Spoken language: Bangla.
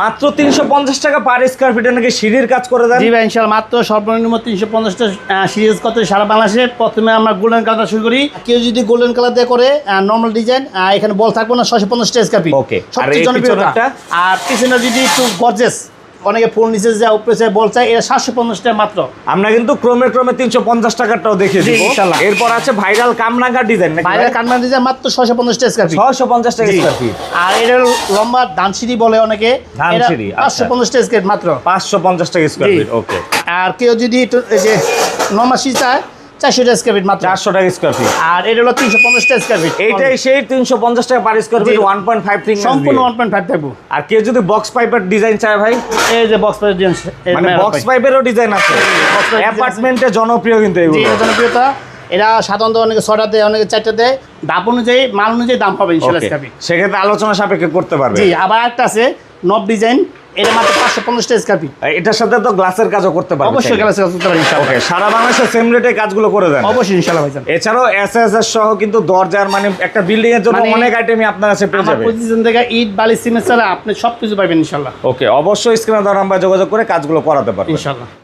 মাত্র তিনশো পঞ্চাশ টাকা পার স্কোয়ার ফিটে নাকি সিঁড়ির কাজ করে দেন। জি ভাই ইনশাল্লাহ মাত্র সর্বনিম্ন তিনশো পঞ্চাশটা সিরিজ কত সারা বাংলাদেশে? প্রথমে আমরা গোল্ডেন কালার শুরু করি। কেউ যদি গোল্ডেন কালার দিয়ে করে নর্মাল ডিজাইন এখানে বল থাকবে না ছশো পঞ্চাশটা স্কাপি ফিট ওকে সবচেয়ে এই আর পিছনে যদি একটু গর্জেস অনেকে ফুল নিচে যায় উপরে যায় বল চায় এটা সাতশো পঞ্চাশ টাকা মাত্র। আমরা কিন্তু ক্রমে ক্রমে তিনশো পঞ্চাশ টাকারটাও দেখে এরপর আছে ভাইরাল কামরাঙ্গা ডিজাইন ভাইরাল কামরাঙ্গা ডিজাইন মাত্র ছশো স্কোয়ার ফিট ছশো পঞ্চাশ টাকা স্কোয়ার ফিট আর এটা লম্বা ধানসিঁড়ি বলে অনেকে। ধানসিঁড়ি, পাঁচশো পঞ্চাশ টাকা স্কোয়ার মাত্র। পাঁচশো পঞ্চাশ টাকা স্কোয়ার ফিট ওকে আর কেউ যদি এই যে নমাসি সিঁড়ি চায় চারশোটা স্কোয়ার ফিট মাত্র। চারশো টাকা স্কোয়ার ফিট আর এটা হলো তিনশো পঞ্চাশটা স্কোয়ার ফিট এইটাই সেই তিনশো পঞ্চাশ টাকা per square feet one point five three সম্পূর্ণ ওয়ান পয়েন্ট ফাইভ থাকব। আর কেউ যদি বক্স পাইপের ডিজাইন চায় ভাই? এই যে বক্স জিন্স মানে বক্স পাইপেরও ডিজাইন আছে। অ্যাপার্টমেন্টে জনপ্রিয় কিন্তু এগুলো। জনপ্রিয়তা। এরা সাধারণত অনেকে ছটা দেয় অনেকে চারটা দেয়। দাম অনুযায়ী মাল অনুযায়ী দাম পাবে ইনশাল্লাহ সেক্ষেত্রে আলোচনা সাপেক্ষে করতে পারবে। জি আবার একটা আছে নব ডিজাইন এটা মাত্র পাঁচশো পঞ্চাশটা স্কাপি এটার সাথে তো গ্লাসের কাজও করতে পারবে অবশ্যই গ্লাস করতে পারি ওকে সারা বাংলাদেশে সেম রেটে কাজগুলো করে দেন। অবশ্যই ভাইজান। এছাড়াও এস এস সহ কিন্তু দরজার মানে একটা বিল্ডিং এর জন্য মানে অনেক আইটেমই আপনার কাছে পেয়ে যাবে। পজিশন থেকে ইট বালি সিমেন্ট ছাড়া আপনি সবকিছু পাবেন ইনশাল্লাহ ওকে অবশ্যই স্ক্রিনে দেওয়া নাম্বার যোগাযোগ করে কাজগুলো করাতে পারবেন।